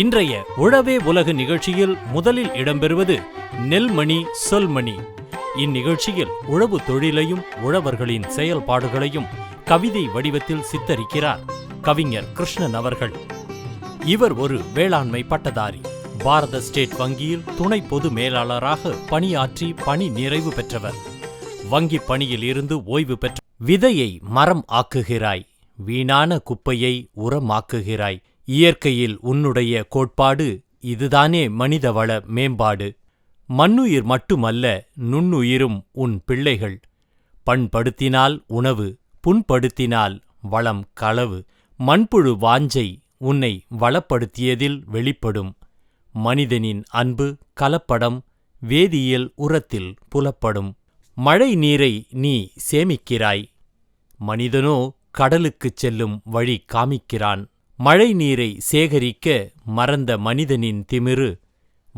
இன்றைய உழவே உலக நிகழ்ச்சியில் முதலில் இடம்பெறுவது நெல்மணி சொல்மணி. இந்நிகழ்ச்சியில் உழவு தொழிலையும் உழவர்களின் செயல்பாடுகளையும் கவிதை வடிவத்தில் சித்தரிக்கிறார் கவிஞர் கிருஷ்ணன் அவர்கள். இவர் ஒரு வேளாண்மை பட்டதாரி. பாரத ஸ்டேட் வங்கியில் துணை பொது மேலாளராக பணியாற்றி பணி நிறைவு பெற்றவர். வங்கி பணியில் இருந்து ஓய்வு பெற்ற விதையை மரம் ஆக்குகிறாய். வீணான குப்பையை உரமாக்குகிறாய் இயற்கையில் உன்னுடைய கோட்பாடு இதுதானே மனிதவள மேம்பாடு. மண்ணுயிர் மட்டுமல்ல நுண்ணுயிரும் உன் பிள்ளைகள். பண்படுத்தினால் உணவு புண்படுத்தினால் வளம் களவு. மண்புழு வாஞ்சை உன்னை வளப்படுத்தியதில் வெளிப்படும். மனிதனின் அன்பு கலப்படம் வேதியியல் உரத்தில் புலப்படும். மழை நீரை நீ சேமிக்கிறாய். மனிதனோ கடலுக்குச் செல்லும் வழி காமிக்கிறான். மழை நீரை சேகரிக்க மறந்த மனிதனின் திமிரு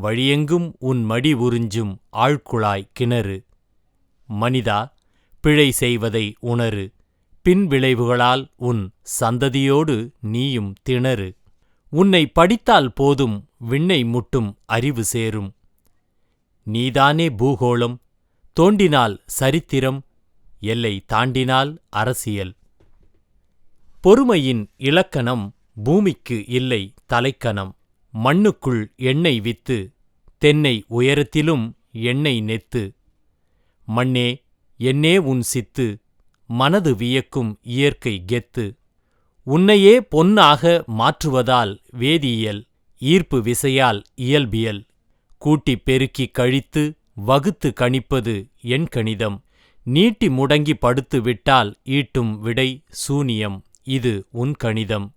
வழியெங்கும் உன் மடி உறிஞ்சும் ஆழ்குழாய் கிணறு. மனிதா பிழை செய்வதை உணரு பின் விளைவுகளால் உன் சந்ததியோடு நீயும் திணறு. உன்னை படித்தால் போதும் விண்ணை முட்டும் அறிவு சேரும். நீதானே பூகோளம் தோண்டினால் சரித்திரம் எல்லை தாண்டினால் அரசியல். பொறுமையின் இலக்கணம் பூமிக்கு இல்லை தலைக்கணம். மண்ணுக்குள் எண்ணெய் வித்து தென்னை உயரத்திலும் எண்ணெய் நெத்து. மண்ணே என்னே உன் சித்து மனது வியக்கும் இயற்கை கெத்து. உன்னையே பொன்னாக மாற்றுவதால் வேதியியல் ஈர்ப்பு விசையால் இயல்பியல். கூட்டிப் பெருக்கி கழித்து வகுத்து கணிப்பது என் கணிதம். நீட்டி முடங்கி படுத்து விட்டால் ஈட்டும் விடை சூனியம் இது உன் கணிதம்.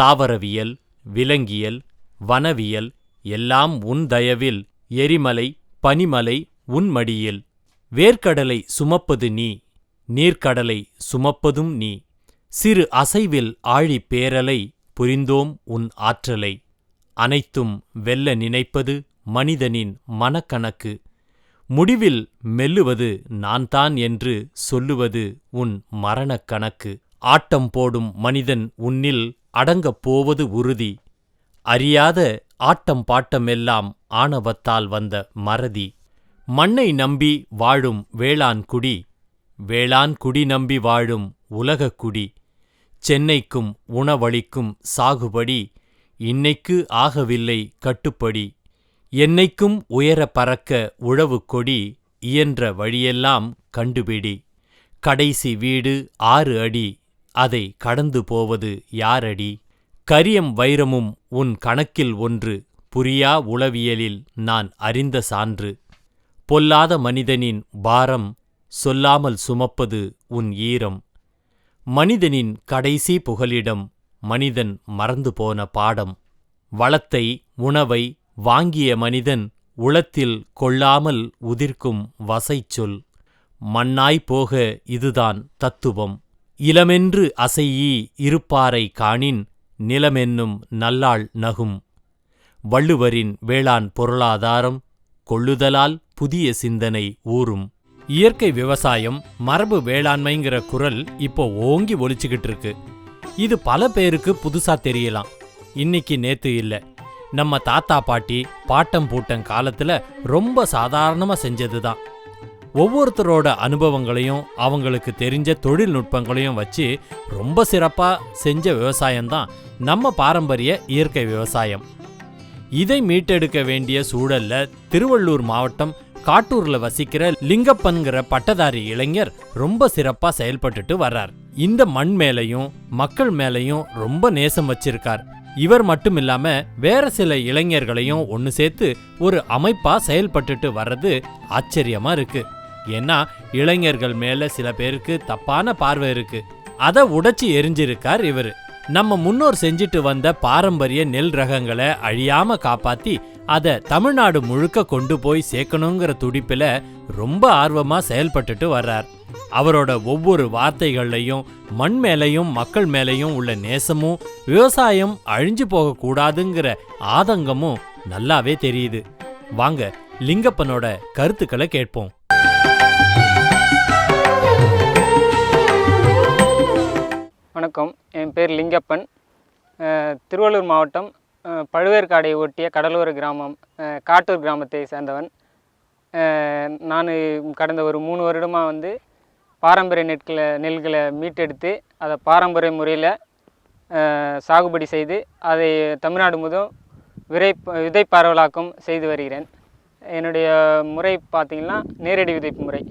தாவரவியல் விலங்கியல் வனவியல் எல்லாம் உன் தயவில் எரிமலை பனிமலை உன் மடியில். வேர்க்கடலை சுமப்பது நீ நீர்க்கடலை சுமப்பதும் நீ. சிறு அசைவில் ஆழி பேரலை புரிந்தோம் உன் ஆற்றலை. அனைத்தும் வெல்ல நினைப்பது மனிதனின் மனக்கணக்கு. முடிவில் மெல்லுவது நான்தான் என்று சொல்லுவது உன் மரணக் கணக்கு ஆட்டம் போடும் மனிதன் உன்னில் அடங்கப் போவது உறுதி. அறியாத ஆட்டம் பாட்டமெல்லாம் ஆணவத்தால் வந்த மறதி. மண்ணை நம்பி வாழும் வேளாண் குடி வேளாண் குடி நம்பி வாழும் உலகக் குடி. சென்னைக்கும் உணவளிக்கும் சாகுபடி இன்னைக்கு ஆகவில்லை கட்டுப்படி. என்னைக்கும் உயர பறக்க உழவு கொடி இயன்ற வழியெல்லாம் கண்டுபிடி. கடைசி வீடு ஆறு அடி அதை கடந்து போவது யாரடி? கரியம் வைரமும் உன் கணக்கில் ஒன்று புரியா உளவியலில் நான் அறிந்த சான்று. பொல்லாத மனிதனின் பாரம் சொல்லாமல் சுமப்பது உன் ஈரம். மனிதனின் கடைசி புகலிடம் மனிதன் மறந்து போன பாடம். வளத்தை உணவை வாங்கிய மனிதன் உளத்தில் கொள்ளாமல் உதிர்க்கும் வசைச்சொல். மண்ணாய் போக இதுதான் தத்துவம். இளமென்று அசையீ இருப்பாரை காணின் நிலமென்னும் நல்லாள் நகும். வள்ளுவரின் வேளாண் பொருளாதாரம் கொள்ளுதலால் புதிய சிந்தனை ஊறும். இயற்கை விவசாயம் மரபு வேளாண்மைங்கிற குரல் இப்போ ஓங்கி ஒலிச்சுக்கிட்டு இருக்கு இது பல பேருக்கு புதுசா தெரியலாம். இன்னைக்கு நேத்து இல்ல. நம்ம தாத்தா பாட்டி பாட்டம் பூட்டம் காலத்துல ரொம்ப சாதாரணமா செஞ்சதுதான். ஒவ்வொருத்தரோட அனுபவங்களையும் அவங்களுக்கு தெரிஞ்ச தொழில்நுட்பங்களையும் வச்சு ரொம்ப சிறப்பாக செஞ்ச விவசாயம்தான் நம்ம பாரம்பரிய இயற்கை விவசாயம். இதை மீட்டெடுக்க வேண்டிய சூழல்ல திருவள்ளூர் மாவட்டம் காட்டூர்ல வசிக்கிற லிங்கப்பன்கிற பட்டதாரி இளைஞர் ரொம்ப சிறப்பா செயல்பட்டுட்டு வர்றார். இந்த மண் மேலையும் மக்கள் மேலையும் ரொம்ப நேசம் வச்சிருக்கார். இவர் மட்டும் இல்லாம வேற சில இளைஞர்களையும் ஒன்னு சேர்த்து ஒரு அமைப்பா செயல்பட்டுட்டு வர்றது ஆச்சரியமா இருக்கு. ஏன்னா இளைஞர்கள் மேல சில பேருக்கு தப்பான பார்வை இருக்கு. அதை உடைச்சு எரிஞ்சிருக்கார் இவரு. நம்ம முன்னோர் செஞ்சுட்டு வந்த பாரம்பரிய நெல் ரகங்களை அழியாம காப்பாத்தி அத தமிழ்நாடு முழுக்க கொண்டு போய் சேர்க்கணுங்கிற துடிப்புல ரொம்ப ஆர்வமா செயல்பட்டுட்டு வர்றார். அவரோட ஒவ்வொரு வார்த்தைகள்லையும் மண் மேலையும் மக்கள் மேலையும் உள்ள நேசமும் விவசாயம் அழிஞ்சு போகக்கூடாதுங்கிற ஆதங்கமும் நல்லாவே தெரியுது. வாங்க லிங்கப்பனோட கருத்துக்களை கேட்போம். வணக்கம். என் பேர் லிங்கப்பன். திருவள்ளூர் மாவட்டம் பழுவேற்காடை ஒட்டிய கடலோர கிராமம் காட்டூர் கிராமத்தை சேர்ந்தவன். நான் கடந்த ஒரு மூணு வருடமாக வந்து பாரம்பரிய நெற்களை நெல்களை மீட்டெடுத்து அதை பாரம்பரிய முறையில் சாகுபடி செய்து அதை தமிழ்நாடு முழுவதும் விரை விதை பரவலாக்கம் செய்து வருகிறேன். என்னுடைய முறை பார்த்திங்கன்னா நேரடி விதைப்பு முறை.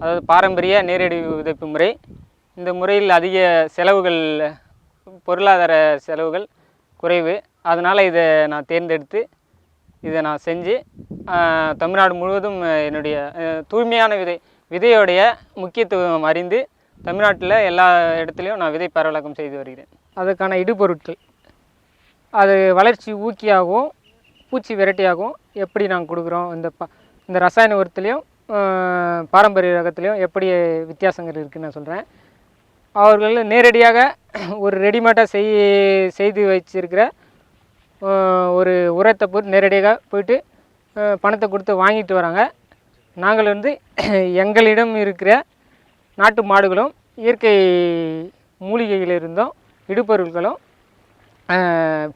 அதாவது பாரம்பரிய நேரடி விதைப்பு முறை. இந்த முறையில் அதிக செலவுகள் பொருளாதார செலவுகள் குறைவு. அதனால் இதை நான் தேர்ந்தெடுத்து இதை நான் செஞ்சு தமிழ்நாடு முழுவதும் என்னுடைய தூய்மையான விதை விதையோடைய முக்கியத்துவம் அறிந்து தமிழ்நாட்டில் எல்லா இடத்துலையும் நான் விதை பரவலாக்கம் செய்து வருகிறேன். அதுக்கான இடுபொருட்கள். அது வளர்ச்சி ஊக்கியாகவும் பூச்சி விரட்டியாகவும் எப்படி நாங்கள் கொடுக்குறோம்? இந்த ப இந்த ரசாயன உரத்துலேயும் பாரம்பரிய ரகத்துலேயும் எப்படி வித்தியாசங்கள் இருக்குதுன்னு நான் சொல்கிறேன் அவர்கள் நேரடியாக ஒரு ரெடிமேடாக செய் செய்து வச்சிருக்கிற ஒரு உரத்தை போட்டு நேரடியாக போயிட்டு பணத்தை கொடுத்து வாங்கிட்டு வராங்க. நாங்கள் வந்து எங்களிடம் இருக்கிற நாட்டு மாடுகளும் இயற்கை மூலிகைகளிலிருந்தும் இடுபொருட்களும்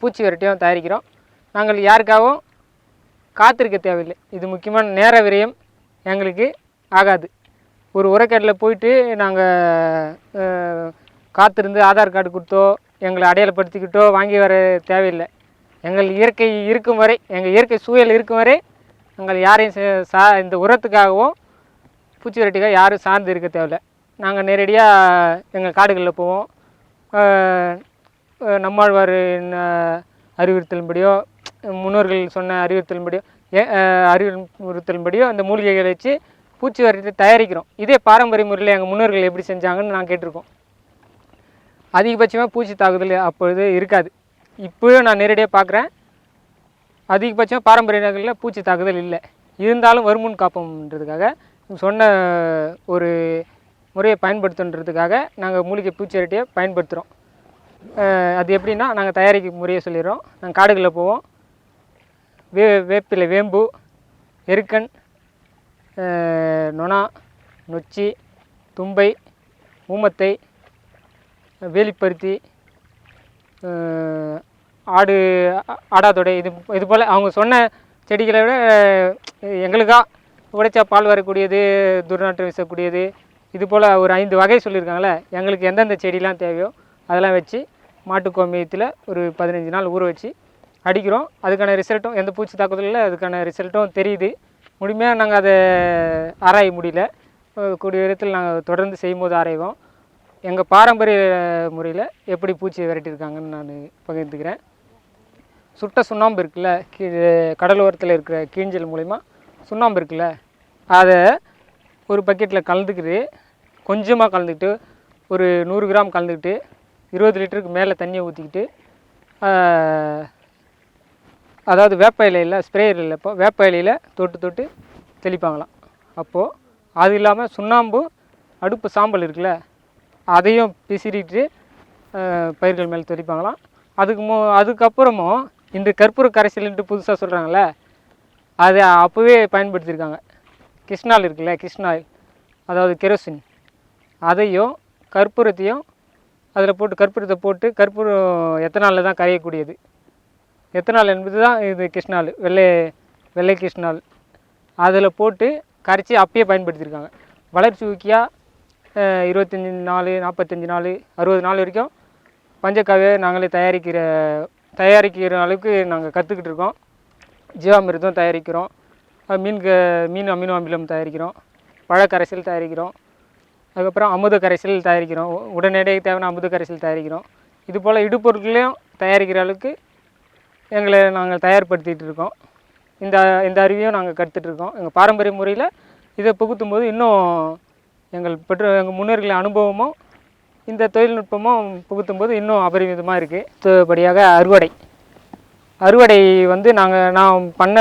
பூச்சி விரட்டியும் தயாரிக்கிறோம். நாங்கள் யாருக்காகவும் காத்திருக்க தேவையில்லை. இது முக்கியமான நேர விரயம் எங்களுக்கு ஆகாது. ஒரு உரக்கேட்டில் போயிட்டு நாங்கள் காத்திருந்து ஆதார் கார்டு கொடுத்தோ எங்களை அடையாளப்படுத்திக்கிட்டோ வாங்கி வர தேவையில்லை. எங்கள் இயற்கை இருக்கும் வரை எங்கள் இயற்கை சூழல் இருக்கும் வரை நாங்கள் யாரையும் சே- சா இந்த உரத்துக்காகவும் பூச்சி விரட்டிக்காக யாரும் சார்ந்து இருக்க தேவையில்லை. நாங்கள் நேரடியாக எங்கள் காடுகளில் போவோம். நம்மாழ்வார் அறிவுறுத்தலின்படியோ முன்னோர்கள் சொன்ன அறிவுறுத்தலின்படியோ ஏ அறிவுறுத்தலின்படியோ அந்த மூலிகைகளை வச்சு பூச்சி விரட்டி தயாரிக்கிறோம். இதே பாரம்பரிய முறையில் எங்கள் முன்னோர்கள் எப்படி செஞ்சாங்கன்னு நான் கேட்டிருக்கோம். அதிகபட்சமாக பூச்சி தாக்குதல் அப்பொழுது இருக்காது. இப்போயும் நான் நேரடியாக பார்க்குறேன் அதிகபட்சமாக பாரம்பரிய நகரில் பூச்சி தாக்குதல் இல்லை. இருந்தாலும் வருமுன் காப்போம்ன்றதுக்காக சொன்ன ஒரு முறையை பயன்படுத்துன்றதுக்காக நாங்கள் மூலிகை பூச்சி பூச்சிரட்டியை பயன்படுத்துகிறோம் அது எப்படின்னா நாங்கள் தயாரிக்க முறையை சொல்லிடுறோம். நாங்கள் காடுகளில் போவோம். வே வேப்பிலை வேம்பு எருக்கன் நொணா நொச்சி தும்பை ஊமத்தை வேலிப்பருத்தி ஆடு ஆடாதொடை இது இது போல் அவங்க சொன்ன செடிகளை விட எங்களுக்காக உடைச்சா பால் வரக்கூடியது துர்நாற்றம் வீசக்கூடியது இது போல் ஒரு ஐந்து வகை சொல்லியிருக்காங்களே எங்களுக்கு எந்தெந்த செடிலாம் தேவையோ அதெல்லாம் வச்சு மாட்டு கோமியத்தில் ஒரு பதினஞ்சு நாள் ஊற வச்சு அடிக்கிறோம். அதுக்கான ரிசல்ட்டும் எந்த பூச்சி தாக்குதலில் அதுக்கான ரிசல்ட்டும் தெரியுது. முழுமையாக நாங்கள் அதை ஆராய முடியல. கூடிய விதத்தில் நாங்கள் தொடர்ந்து செய்யும்போது ஆராய்வோம். எங்கள் பாரம்பரிய முறையில் எப்படி பூச்சியை விரட்டியிருக்காங்கன்னு நான் பகிர்ந்துக்கிறேன். சுட்ட சுண்ணாம்பு இருக்குல்ல கீழே கடலோரத்தில் இருக்கிற கீஞ்சல் மூலிமா சுண்ணாம்பு இருக்குல்ல அதை ஒரு பக்கெட்டில் கலந்துக்கிட்டு கொஞ்சமாக கலந்துக்கிட்டு ஒரு நூறு கிராம் கலந்துக்கிட்டு இருபது லிட்டருக்கு மேலே தண்ணியை ஊற்றிக்கிட்டு அதாவது வேப்ப இலையில் ஸ்ப்ரேயர் இல்லை இப்போ வேப்ப இலையில் தொட்டு தொட்டு தெளிப்பாங்களாம். அப்போது அது இல்லாமல் சுண்ணாம்பு அடுப்பு சாம்பல் இருக்குல்ல அதையும் பிசிறிட்டு பயிர்கள் மேலே தெளிப்பாங்களாம். அதுக்கு மு அதுக்கப்புறமும் இந்த கற்பூர கரைசல்ன்ட்டு புதுசாக சொல்கிறாங்களே அதை அப்போவே பயன்படுத்தியிருக்காங்க. கிருஷ்ணால் இருக்குல்ல கிருஷ்ணாயில் அதாவது கெரோசின் அதையும் கற்பூரத்தையும் அதில் போட்டு கற்பூரத்தை போட்டு கற்பூரம் எத்தனாலில் தான் கரையக்கூடியது. எத்தனால் என்பது தான் இது கிருஷ்ணால் வெள்ளை வெள்ளை கிருஷ்ணால் அதில் போட்டு கரைச்சி அப்பயே பயன்படுத்தியிருக்காங்க. வளர்ச்சி ஊக்கியாக இருபத்தஞ்சி நாள் நாற்பத்தஞ்சி நாள் அறுபது நாள் வரைக்கும் பஞ்சக்காவே நாங்களே தயாரிக்கிற தயாரிக்கிற அளவுக்கு நாங்கள் கற்றுக்கிட்டு இருக்கோம். ஜீவாமிர்தம் தயாரிக்கிறோம். மீன் க மீன் அமினோ அமிலம் தயாரிக்கிறோம். பழக்கரைசல் தயாரிக்கிறோம். அதுக்கப்புறம் அமுத கரைசல் தயாரிக்கிறோம் உடனடியாக தேவையான அமுத கரைசல் தயாரிக்கிறோம். இது போல் இடுபொருட்களையும் தயாரிக்கிற அளவுக்கு எங்களை நாங்கள் தயார்படுத்திகிட்டு இருக்கோம். இந்த இந்த அருவியும் நாங்கள் கற்றுட்ருக்கோம் எங்கள் பாரம்பரிய முறையில் இதை புகுத்தும் போது இன்னும் எங்கள் பெற்ற எங்கள் முன்னோர்களின் அனுபவமும் இந்த தொழில்நுட்பமும் புகுத்தும் போது இன்னும் அபரிமிதமாக இருக்குது அடுத்தபடியாக அறுவடை. அறுவடை வந்து நாங்கள் நான் பண்ண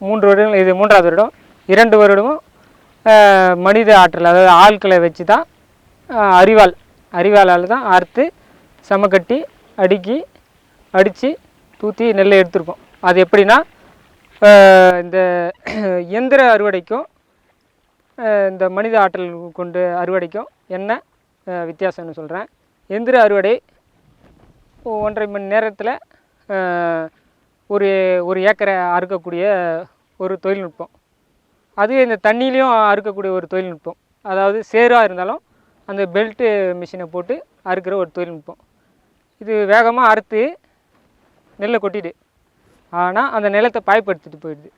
மூன்று வருடம் இது மூன்றாவது வருடம். இரண்டு வருடமும் மனித ஆற்றல் அதாவது ஆட்களை வச்சு தான் அஹ், அரிவாள் அரிவாளால் தான் அறுத்து சமக்கட்டி அடுக்கி அடித்து தூற்றி நெல்லை எடுத்திருக்கோம். அது எப்படின்னா இந்த இயந்திர அறுவடைக்கும் இந்த மனித ஆற்றல் கொண்டு அறுவடைக்கும் என்ன வித்தியாசம்னு சொல்கிறேன் எந்திர அறுவடை ஒன்றரை மணி நேரத்தில் ஒரு ஒரு ஏக்கரை அறுக்கக்கூடிய ஒரு தொழில்நுட்பம். அது இந்த தண்ணியிலையும் அறுக்கக்கூடிய ஒரு தொழில்நுட்பம். அதாவது சேராக இருந்தாலும் அந்த பெல்ட்டு மிஷினை போட்டு அறுக்கிற ஒரு தொழில்நுட்பம். இது வேகமாக அறுத்து நெல்லை கொட்டிடு. ஆனால் அந்த நிலத்தை பாய்ப்படுத்திட்டு போயிடுது.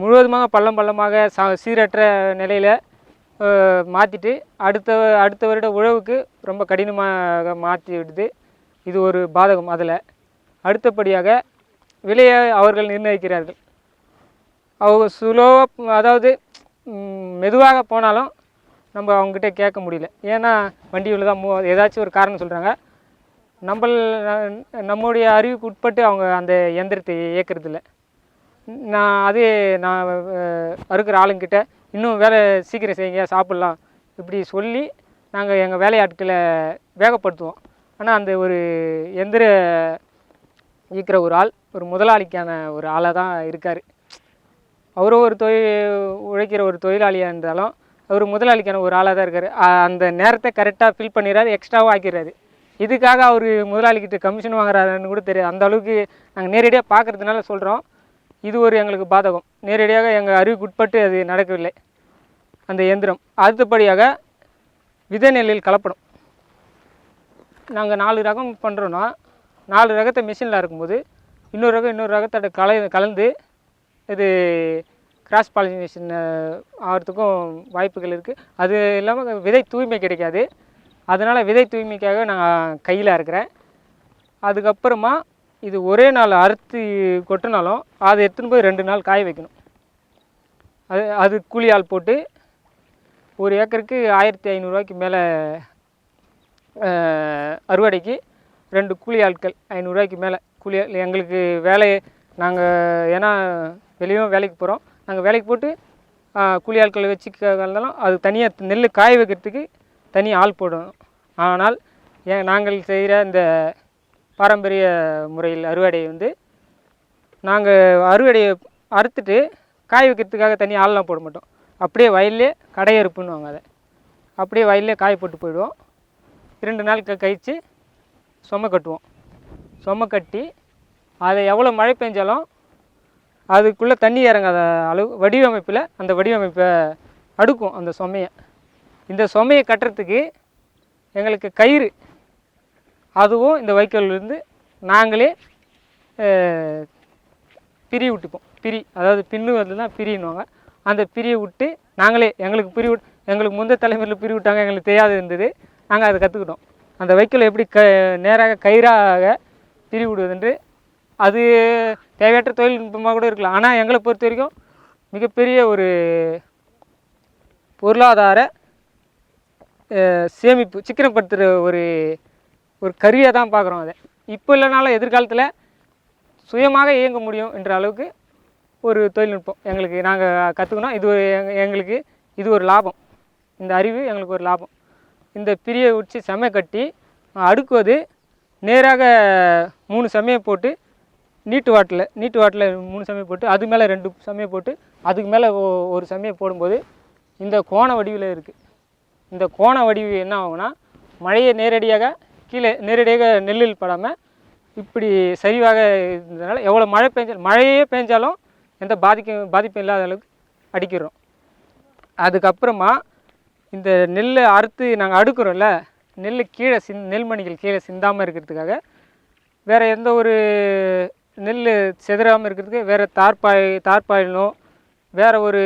முழுவதுமாக பள்ளம் பள்ளமாக சா சீரற்ற நிலையில் மாற்றிட்டு அடுத்த அடுத்த வருட உழவுக்கு ரொம்ப கடினமாக மாற்றி விடுது. இது ஒரு பாதகம் அதில். அடுத்தபடியாக விலையை அவர்கள் நிர்ணயிக்கிறார்கள். அவங்க சுலோவாக அதாவது மெதுவாக போனாலும் நம்ம அவங்ககிட்ட கேட்க முடியல. ஏன்னா வண்டியில் தான் மூ ஏதாச்சும் ஒரு காரணம் சொல்கிறாங்க நம்ம நம்முடைய அறிவுக்கு உட்பட்டு அவங்க அந்த எந்திரத்தை இயக்கிறதில்ல. நான் அது நான் அறுக்கிற ஆளுங்கிட்ட இன்னும் வேலை சீக்கிரம் செய்யுங்க சாப்பிட்லாம். இப்படி சொல்லி நாங்கள் எங்கள் வேலையாட்களை வேகப்படுத்துவோம். ஆனால் அந்த ஒரு எந்திர இயக்கிற ஒரு ஆள் ஒரு முதலாளிக்கான ஒரு ஆளாக தான் இருக்கார். அவரும் ஒரு தொழில் உழைக்கிற ஒரு தொழிலாளியாக இருந்தாலும் அவர் முதலாளிக்கான ஒரு ஆளாக தான் இருக்கார். அந்த நேரத்தை கரெக்டாக ஃபில் பண்ணிடுறாரு எக்ஸ்ட்ராவும் ஆக்கிடுறாரு. இதுக்காக அவர் முதலாளிக்கிட்ட கமிஷன் வாங்குறாருன்னு கூட தெரியாது. அந்த அளவுக்கு நாங்கள் நேரடியாக பார்க்கறதுனால சொல்கிறோம் இது ஒரு எங்களுக்கு பாதகம். நேரடியாக எங்கள் அறிவுக்கு உட்பட்டு அது நடக்கவில்லை. அந்த இயந்திரம். அடுத்தபடியாக விதை நெல்லில் கலப்படம். நாங்கள் நாலு ரகம் பண்ணுறோன்னா நாலு ரகத்தை மிஷினில் இருக்கும்போது இன்னொரு ரகம் இன்னொரு ரகத்தோட கல கலந்து இது கிராஸ் பாலினேஷன் ஆகிறதுக்கும் வாய்ப்புகள் இருக்குது அது இல்லாமல் விதை தூய்மை கிடைக்காது. அதனால் விதை தூய்மைக்காக நான் கையில் இருக்கிறேன் அதுக்கப்புறமா இது ஒரே நாள் அறுத்து கொட்டினாலும் அதை எடுத்துன்னு போய் ரெண்டு நாள் காய வைக்கணும். அது அது கூலி ஆள் போட்டு ஒரு ஏக்கருக்கு ஆயிரத்தி ஐநூறுரூவாய்க்கு மேலே அறுவடைக்கு ரெண்டு கூலி ஆட்கள் ஐநூறுரூவாய்க்கு மேலே. கூலி ஆள் எங்களுக்கு வேலை நாங்கள் ஏன்னா வெளியும் வேலைக்கு போகிறோம் நாங்கள் வேலைக்கு போட்டு கூலி ஆட்களை வச்சு அது தனியாக நெல் காய வைக்கிறதுக்கு தனி ஆள் போடும் ஆனால் ஏன் நாங்கள் செய்கிற இந்த பாரம்பரிய முறையில் அறுவடை வந்து நாங்கள் அறுவடையை அறுத்துட்டு காய வைக்கிறதுக்காக தனி ஆள்லாம் போட மாட்டோம். அப்படியே வயல்லே கடையறுப்புன்னுவாங்க அதை. அப்படியே வயல்லே காய போட்டு போயிடுவோம். ரெண்டு நாள் க கழித்து சொம கட்டுவோம். சொம கட்டி அதை எவ்வளோ மழை பெஞ்சாலும் அதுக்குள்ளே தண்ணி இறங்காத அளவு வடிவமைப்பில் அந்த வடிவமைப்பை அடுக்கும் அந்த சுமையை. இந்த சுமையை கட்டுறதுக்கு எங்களுக்கு கயிறு. அதுவும் இந்த வைக்கோல்லேருந்து நாங்களே பிரி விட்டுப்போம். பிரி அதாவது பின்னு வந்து தான் பிரின்னுவாங்க அந்த பிரியை விட்டு நாங்களே எங்களுக்கு பிரி விட் எங்களுக்கு முந்தைய தலைமுறையில் பிரி விட்டாங்க எங்களுக்கு தெரியாது இருந்தது. நாங்கள் அதை கற்றுக்கிட்டோம் அந்த வைக்கோலை எப்படி க நேராக கயிறாக பிரி விடுவதுன்று அது தேவையற்ற தொழில்நுட்பமாக கூட இருக்கலாம். ஆனால் எங்களை பொறுத்த வரைக்கும் மிகப்பெரிய ஒரு பொருளாதார சேமிப்பு சிக்கனப்படுத்துகிற ஒரு ஒரு கருவியாக தான் பார்க்குறோம் அதை. இப்போ இல்லைனாலும் எதிர்காலத்தில் சுயமாக இயங்க முடியும் என்ற அளவுக்கு ஒரு தொழில்நுட்பம் எங்களுக்கு நாங்கள் கற்றுக்கணும் இது ஒரு எங்களுக்கு இது ஒரு லாபம். இந்த அறிவு எங்களுக்கு ஒரு லாபம். இந்த பிரியை உச்சி செமை கட்டி அடுக்குவது நேராக மூணு செமையை போட்டு நீட்டு வாட்டில் நீட்டு வாட்டில் மூணு சமயம் போட்டு அது மேலே ரெண்டு சமயம் போட்டு அதுக்கு மேலே ஒரு சமயம் போடும்போது இந்த கோண வடிவில் இருக்குது இந்த கோண வடிவு என்ன ஆகும்னா மழையை நேரடியாக கீழே நேரடியாக நெல்லில் படாமல் இப்படி சரிவாக இருந்ததுனால எவ்வளோ மழை பெஞ்சாலும் மழையே பெஞ்சாலும் எந்த பாதிக்கும் பாதிப்பும் இல்லாத அளவுக்கு அடிக்கிறோம். அதுக்கப்புறமா இந்த நெல்லை அறுத்து நாங்கள் அடுக்குறோம்ல நெல் கீழே சிந் நெல்மணிகள் கீழே சிந்தாமல் இருக்கிறதுக்காக வேறு எந்த ஒரு நெல் செதறாமல் இருக்கிறதுக்கு வேறு தார்பாய் தார்பாயிலும் வேறு ஒரு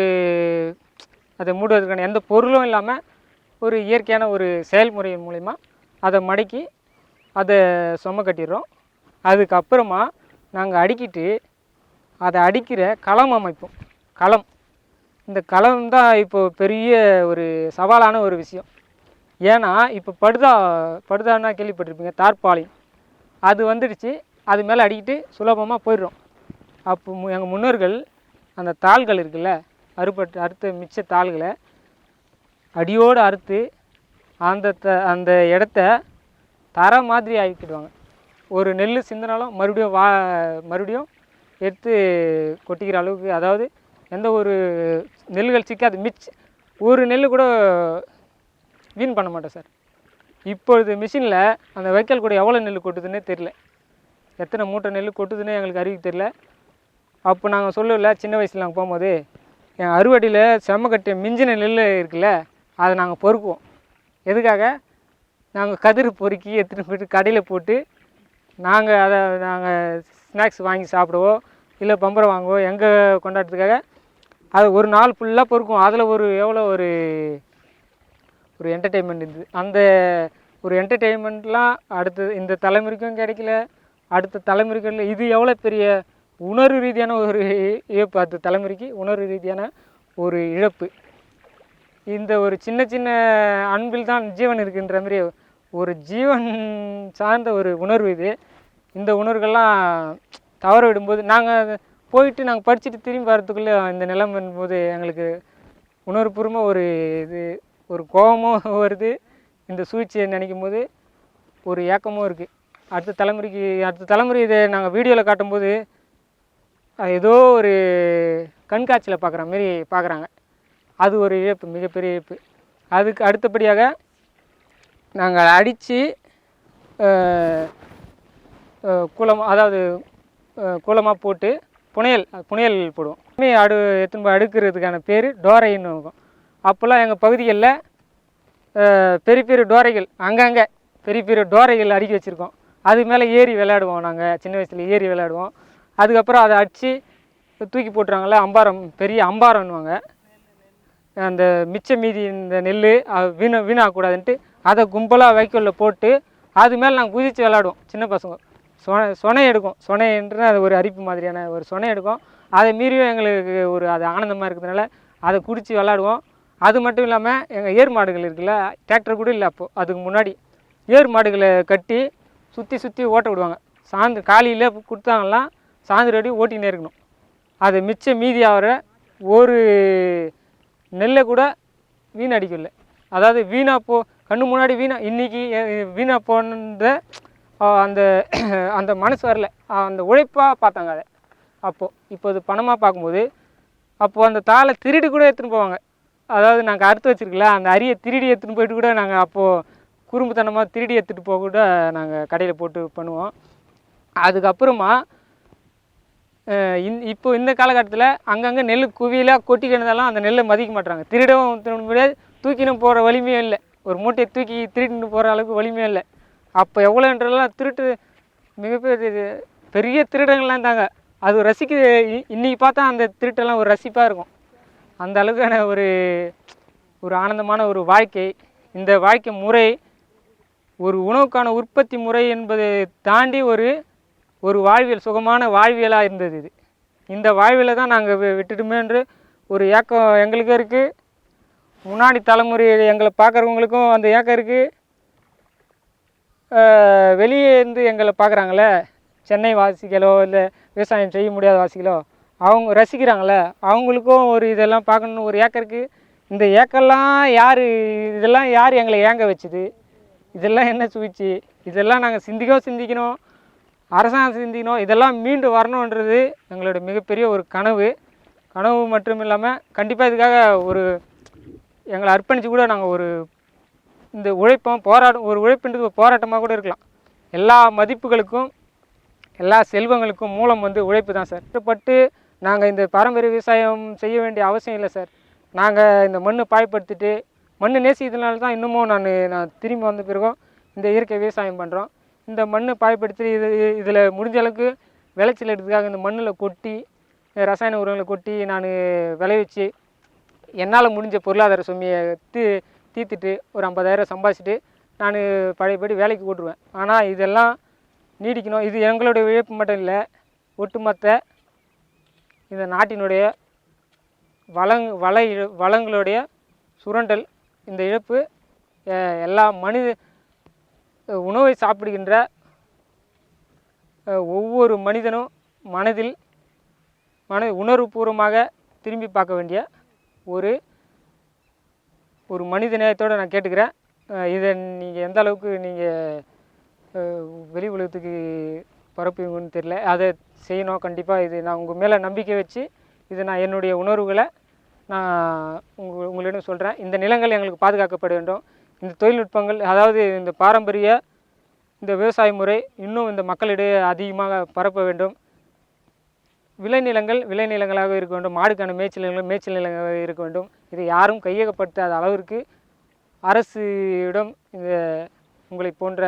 அதை மூடுவதற்கான எந்த பொருளும் இல்லாமல் ஒரு இயற்கையான ஒரு செயல்முறையின் மூலிமா அதை மடக்கி அதை சும கட்டிடுறோம். அதுக்கப்புறமா நாங்கள் அடிக்கிட்டு அதை அடிக்கிற களம் அமைப்போம். களம். இந்த களம் தான் இப்போது பெரிய ஒரு சவாலான ஒரு விஷயம். ஏன்னா இப்போ படுதா படுதான்னா கேள்விப்பட்டிருப்பீங்க தார்பாலின் அது வந்துடுச்சு அது மேலே அடிக்கிட்டு சுலபமாக போயிடுறோம். அப்போ எங்கள் முன்னோர்கள் அந்த தாள்கள் இருக்குல்ல அறுபட்டு அறுத்த மிச்ச தாள்களை அடியோடு அறுத்து அந்த த அந்த இடத்த தர மாதிரி ஆக்கிடுவாங்க. ஒரு நெல் சிந்தினாலும் மறுபடியும் வா மறுபடியும் எடுத்து கொட்டிக்கிற அளவுக்கு அதாவது எந்த ஒரு நெல்லுகள் சிக்காது. மிச்ச ஒரு நெல் கூட வீண் பண்ண மாட்டோம் சார். இப்பொழுது மிஷினில் அந்த வைக்கல் கூட எவ்வளோ நெல் கொட்டுதுன்னே தெரில எத்தனை மூட்டை நெல் கொட்டுதுன்னு எங்களுக்கு அறிவிக்க தெரில அப்போ நாங்கள் சொல்லல சின்ன வயசில் நாங்கள் போகும்போது என் அறுவடையில் செம்மக்கட்டு மிஞ்சின நெல் இருக்குல்ல அதை நாங்கள் பொறுக்குவோம். எதுக்காக? நாங்கள் கதிர் பொறுக்கி எடுத்துகிட்டு போயிட்டு கடையில் போட்டு நாங்கள் அதை நாங்கள் ஸ்நாக்ஸ் வாங்கி சாப்பிடுவோம். இல்லை பம்பரம் வாங்குவோம். எங்கள் கொண்டாட்டத்துக்காக? அதை ஒரு நாள் ஃபுல்லாக பொறுக்குவோம். அதில் ஒரு எவ்வளோ ஒரு ஒரு என்டர்டெயின்மெண்ட் இருந்தது அந்த ஒரு என்டர்டெயின்மெண்ட்லாம் அடுத்து இந்த தலைமுறைக்கும் கிடைக்கல. அடுத்த தலைமுறைக்கும் இல்லை. இது எவ்வளோ பெரிய உணர்வு ரீதியான ஒரு இழப்பு அடுத்த தலைமுறைக்கு உணர்வு ரீதியான ஒரு இழப்பு. இந்த ஒரு சின்ன சின்ன அன்பில் தான் ஜீவன் இருக்குன்ற மாதிரி ஒரு ஜீவன் சார்ந்த ஒரு உணர்வு இது. இந்த உணர்வுகள்லாம் தவற விடும்போது நாங்கள் போயிட்டு நாங்கள் படிச்சுட்டு திரும்பி வரத்துக்குள்ளே இந்த நிலம் போது எங்களுக்கு உணர்வுபூர்வமாக ஒரு இது ஒரு கோபமும் வருது. இந்த சூழ்ச்சியை நினைக்கும் போது ஒரு ஏக்கமும் இருக்குது அடுத்த தலைமுறைக்கு அடுத்த தலைமுறை இதை நாங்கள் வீடியோவில் காட்டும்போது அது ஏதோ ஒரு கண்காட்சியில் பார்க்குற மாரி பார்க்குறாங்க அது ஒரு இழப்பு மிகப்பெரிய இழப்பு. அதுக்கு அடுத்தபடியாக நாங்கள் அடித்து குளம் அதாவது குளமாக போட்டு புனையல் அது புனையல் போடுவோம். இனிமே அடு எடுத்துன்னு போய் அடுக்கிறதுக்கான பேர் டோரைன்னு இருக்கும். அப்போல்லாம் எங்கள் பகுதிகளில் பெரிய பெரிய டோரைகள் அங்கங்கே பெரிய பெரிய டோரைகள் அடுக்கி வச்சுருக்கோம். அது மேலே ஏறி விளையாடுவோம் நாங்கள் சின்ன வயசில் ஏறி விளையாடுவோம். அதுக்கப்புறம் அதை அடித்து தூக்கி போட்டுருவாங்கள்ல அம்பாரம் பெரிய அம்பாரம்னுவாங்க. அந்த மிச்ச மீதி இந்த நெல் வீண வீணாகக்கூடாதுன்ட்டு அதை கும்பலாக வைக்கோலில் போட்டு அது மேலே நாங்கள் குதித்து விளாடுவோம் சின்ன பசங்க. சொனை சொனை எடுக்கும். சொனைன்றது அது ஒரு அரிப்பு மாதிரியான ஒரு சொனை எடுக்கும். அதை மீறியும் எங்களுக்கு ஒரு அது ஆனந்தமாக இருக்கிறதுனால அதை குடித்து விளாடுவோம். அது மட்டும் இல்லாமல் எங்கள் ஏர் மாடுகள் இருக்குல்ல டிராக்டர் கூட இல்லை அப்போது அதுக்கு முன்னாடி. ஏர் மாடுகளை கட்டி சுற்றி சுற்றி ஓட்ட விடுவாங்க. சாயந்தரம் காலையில் கொடுத்தாங்கலாம் சாயந்தரம் அடி ஓட்டினே இருக்கணும். அது மிச்சம் மீதி ஆகிற ஒரு நெல்லை கூட வீணடிக்கல அதாவது வீணாக போ கண்ணு முன்னாடி வீணா இன்றைக்கி வீணாக போன்ற அந்த அந்த மனசு வரல. அந்த உழைப்பாக பார்த்தாங்க அதை. அப்போது இப்போ அது பணமாக பார்க்கும்போது அப்போது அந்த தாளை திருடி கூட எடுத்துன்னு போவாங்க. அதாவது நாங்கள் அறுத்து வச்சுருக்கல அந்த அரியை திருடி எடுத்துன்னு போயிட்டு கூட நாங்கள் அப்போது குறும்புத்தனமாக திருடி எடுத்துகிட்டு போக கூட நாங்கள் கடையில் போட்டு பண்ணுவோம். அதுக்கப்புறமா இந் இப்போ இந்த காலகட்டத்தில் அங்கங்கே நெல் குவியலாக கொட்டி கிடந்தாலும் அந்த நெல்லை மதிக்க மாட்டுறாங்க திருடவும் திருட முடியாது. தூக்கின்னு போகிற வலிமையும் இல்லை. ஒரு மூட்டையை தூக்கி திருடின்னு போகிற அளவுக்கு வலிமையும் இல்லை. அப்போ எவ்வளோன்றலாம் திருட்டு மிகப்பெரிய பெரிய திருடங்கள்லாம் இருந்தாங்க அது ரசிக்க இ- இன்னைக்கு பார்த்தா அந்த திருட்டெல்லாம் ஒரு ரசிப்பாக இருக்கும். அந்த அளவுக்கான ஒரு ஒரு ஆனந்தமான ஒரு வாழ்க்கை. இந்த வாழ்க்கை முறை ஒரு உணவுக்கான உற்பத்தி முறை என்பதை தாண்டி ஒரு ஒரு வாழ்வியல் சுகமான வாழ்வியலாக இருந்தது இது. இந்த வாழ்வியலை தான் நாங்கள் விட்டுட்டுமேன்று ஒரு ஏக்கம் எங்களுக்கும் இருக்குது முன்னாடி தலைமுறை எங்களை பார்க்குறவங்களுக்கும் அந்த ஏக்கம் இருக்குது வெளியே இருந்து எங்களை பார்க்குறாங்களே சென்னை வாசிகளோ இல்லை விவசாயம் செய்ய முடியாத வாசிகளோ அவங்க ரசிக்கிறாங்களே அவங்களுக்கும் ஒரு இதெல்லாம் பார்க்கணுன்னு ஒரு ஏக்கம் இருக்குது இந்த ஏக்கெல்லாம் யார் இதெல்லாம் யார் எங்களை ஏங்க வச்சுது? இதெல்லாம் என்ன சுவிச்சு இதெல்லாம் நாங்கள் சிந்திக்கவும் சிந்திக்கணும். அரசாங்கம் சிந்திக்கணும் இதெல்லாம் மீண்டு வரணுன்றது எங்களோட மிகப்பெரிய ஒரு கனவு. கனவு மட்டும் இல்லாமல் கண்டிப்பாக இதுக்காக ஒரு எங்களை அர்ப்பணித்து கூட நாங்கள் ஒரு இந்த உழைப்பம் போராட்டம் ஒரு உழைப்புன்றது ஒரு போராட்டமாக கூட இருக்கலாம். எல்லா மதிப்புகளுக்கும் எல்லா செல்வங்களுக்கும் மூலம் வந்து உழைப்பு தான் சார். கஷ்டப்பட்டு நாங்கள் இந்த பாரம்பரிய விவசாயம் செய்ய வேண்டிய அவசியம் இல்லை சார். நாங்கள் இந்த மண்ணை பாய்ப்படுத்திட்டு மண்ணை நேசிக்கிறதுனால தான் இன்னமும் நான் நான் திரும்பி வந்த பிறகும் இந்த இயற்கை விவசாயம் பண்ணுறோம் இந்த மண்ணை பாய்ப்படுத்தி இது இதில் முடிஞ்ச அளவுக்கு விளைச்சல் எடுக்கிறதுக்காக இந்த மண்ணில் கொட்டி ரசாயன உரங்களை கொட்டி நான் விளைவிச்சு என்னால் முடிஞ்ச பொருளாதார சுமையை தீ தீர்த்துட்டு ஒரு ஐம்பதாயிரம் சம்பாதிச்சுட்டு நான் பழையபடி வேலைக்கு போட்டுருவேன் ஆனால் இதெல்லாம் நீடிக்கணும். இது எங்களுடைய இழப்பு மட்டும் இல்லை ஒட்டுமொத்த இந்த நாட்டினுடைய வளங் வள இழ- வளங்களுடைய சுரண்டல் இந்த இழப்பு எல்லா மனித உணவை சாப்பிடுகின்ற ஒவ்வொரு மனிதனும் மனதில் மன உணர்வுபூர்வமாக திரும்பி பார்க்க வேண்டிய ஒரு ஒரு மனித நேயத்தோடு நான் கேட்டுக்கிறேன். இதை நீங்கள் எந்த அளவுக்கு நீங்கள் வெளி உலகத்துக்கு பரப்புவீங்கன்னு தெரியல. அதை செய்யணும். கண்டிப்பாக இது நான் உங்கள் மேலே நம்பிக்கை வச்சு இது நான் என்னுடைய உணர்வுகளை நான் உங்க உங்களிடம் சொல்கிறேன் இந்த நிலங்கள் எங்களுக்கு பாதுகாக்கப்பட வேண்டும். இந்த தொழில்நுட்பங்கள் அதாவது இந்த பாரம்பரிய இந்த விவசாய முறை இன்னும் இந்த மக்களிடையே அதிகமாக பரப்ப வேண்டும். விளைநிலங்கள் விளைநிலங்களாக இருக்க வேண்டும். மாடுக்கான மேய்ச்சல் நிலங்கள் மேய்ச்சல் நிலங்களாக இருக்க வேண்டும். இதை யாரும் கையகப்படுத்தாத அளவிற்கு அரசிடம் இந்த உங்களை போன்ற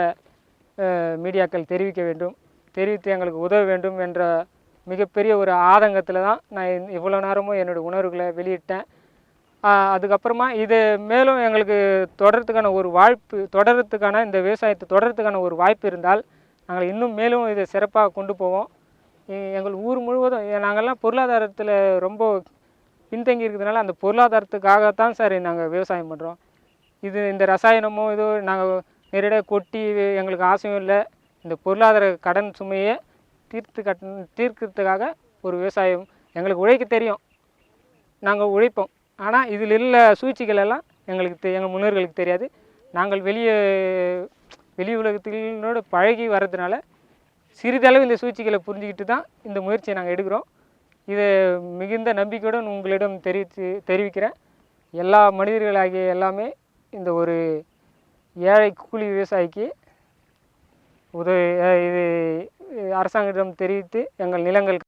மீடியாக்கள் தெரிவிக்க வேண்டும். தெரிவித்து எங்களுக்கு உதவ வேண்டும் என்ற மிகப்பெரிய ஒரு ஆதங்கத்தில் தான் நான் இவ்வளோ நேரமும் என்னோடய உணர்வுகளை வெளியிட்டேன். அதுக்கப்புறமா இது மேலும் எங்களுக்கு தொடர்றதுக்கான ஒரு வாய்ப்பு தொடர்றதுக்கான இந்த விவசாயத்தை தொடர்றதுக்கான ஒரு வாய்ப்பு இருந்தால் நாங்கள் இன்னும் மேலும் இதை சிறப்பாக கொண்டு போவோம். எங்கள் ஊர் முழுவதும் நாங்கள்லாம் பொருளாதாரத்தில் ரொம்ப பின்தங்கி இருக்கிறதுனால அந்த பொருளாதாரத்துக்காகத்தான் சார் நாங்கள் விவசாயம் பண்ணுறோம் இது இந்த ரசாயனமோ இதோ நாங்கள் நேரடியாக கொட்டி எங்களுக்கு ஆசையும் இல்லை. இந்த பொருளாதார கடன் சுமையை தீர்த்து கட் தீர்க்கிறதுக்காக ஒரு விவசாயம் எங்களுக்கு உழைக்க தெரியும். நாங்கள் உழைப்போம். ஆனால் இதில் உள்ள சூழ்ச்சிகள் எல்லாம் எங்களுக்கு தெ- எங்கள் முன்னோர்களுக்கு தெரியாது. நாங்கள் வெளியே வெளி உலகத்தினோடு பழகி வர்றதுனால சிறிதளவு இந்த சூழ்ச்சிகளை புரிஞ்சுக்கிட்டு தான் இந்த முயற்சியை நாங்கள் எடுக்கிறோம். இதை மிகுந்த நம்பிக்கையுடன் உங்களிடம் தெரிவித்து தெரிவிக்கிறேன். எல்லா மனிதர்களாகிய எல்லாமே இந்த ஒரு ஏழை கூலி விவசாயிக்கு உதவி இது அரசாங்கத்திடம் தெரிவித்து எங்கள் நிலங்கள்